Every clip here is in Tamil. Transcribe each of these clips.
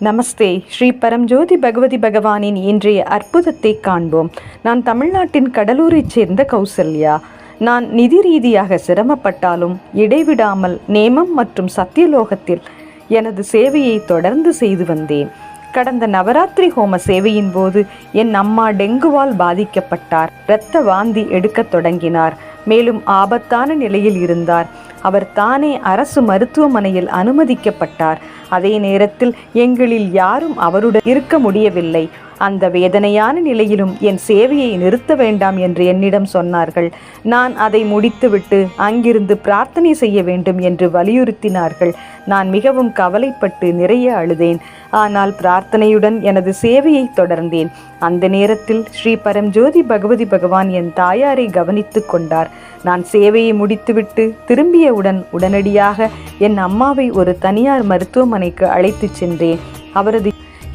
நமஸ்தே. ஸ்ரீ பரம்ஜோதி பகவதி பகவானின் இன்றைய அற்புதத்தை காண்போம். நான் தமிழ்நாட்டின் கடலூரைச் சேர்ந்த கௌசல்யா. நான் நிதி ரீதியாக சிரமப்பட்டாலும் இடைவிடாமல் நேமம் மற்றும் சத்தியலோகத்தில் எனது சேவையை தொடர்ந்து செய்து வந்தேன். கடந்த நவராத்திரி ஹோம சேவையின் போது என் அம்மா டெங்குவால் பாதிக்கப்பட்டார். இரத்த வாந்தி எடுக்கத் தொடங்கினார். மேலும் ஆபத்தான நிலையில் இருந்தார். அவர் தானே அரசு மருத்துவமனையில் அனுமதிக்கப்பட்டார். அதே நேரத்தில் எங்களில் யாரும் அவருடன் இருக்க முடியவில்லை. அந்த வேதனையான நிலையிலும் என் சேவையை நிறுத்த வேண்டாம் என்று என்னிடம் சொன்னார்கள். நான் அதை முடித்துவிட்டு அங்கிருந்து பிரார்த்தனை செய்ய வேண்டும் என்று வலியுறுத்தினார்கள். நான் மிகவும் கவலைப்பட்டு நிறைய அழுதேன். ஆனால் பிரார்த்தனையுடன் எனது சேவையை தொடர்ந்தேன். அந்த நேரத்தில் ஸ்ரீ பரம்ஜோதி பகவதி பகவான் என் தாயாரை கவனித்து கொண்டார். நான் சேவையை முடித்துவிட்டு திரும்பிய திரும்பியவுடன் உடனடியாக என் அம்மாவை ஒரு தனியார் மருத்துவமனைக்கு அழைத்துச் சென்றேன். அவரது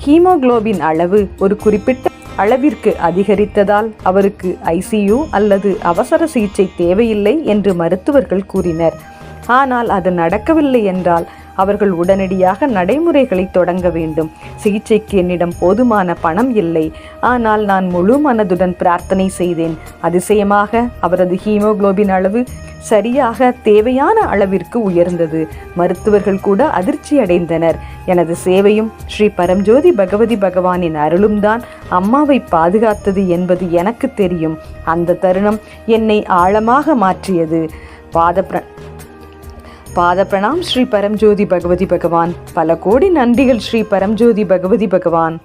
ஹீமோகுளோபின் அளவு ஒரு குறிப்பிட்ட அளவிற்கு அதிகரித்ததால் அவருக்கு ஐசியு அல்லது அவசர சிகிச்சை தேவையில்லை என்று மருத்துவர்கள் கூறினர். ஆனால் அது நடக்கவில்லை என்றால் அவர்கள் உடனடியாக நடைமுறைகளை தொடங்க வேண்டும். சிகிச்சைக்கு என்னிடம் போதுமான பணம் இல்லை. ஆனால் நான் முழு மனதுடன் பிரார்த்தனை செய்தேன். அதிசயமாக அவரது ஹீமோகுளோபின் அளவு சரியாக தேவையான அளவிற்கு உயர்ந்தது. மருத்துவர்கள் கூட அதிர்ச்சி அடைந்தனர். எனது சேவையும் ஸ்ரீ பரம்ஜோதி பகவதி பகவானின் அருளும் தான் அம்மாவை பாதுகாத்தது என்பது எனக்கு தெரியும். அந்த தருணம் என்னை ஆழமாக மாற்றியது. பாத பிர- பாத பிரணாம் ஸ்ரீ பரம்ஜோதி பகவதி பகவான். பல கோடி நன்றிகள் ஸ்ரீ பரம்ஜோதி பகவதி பகவான்.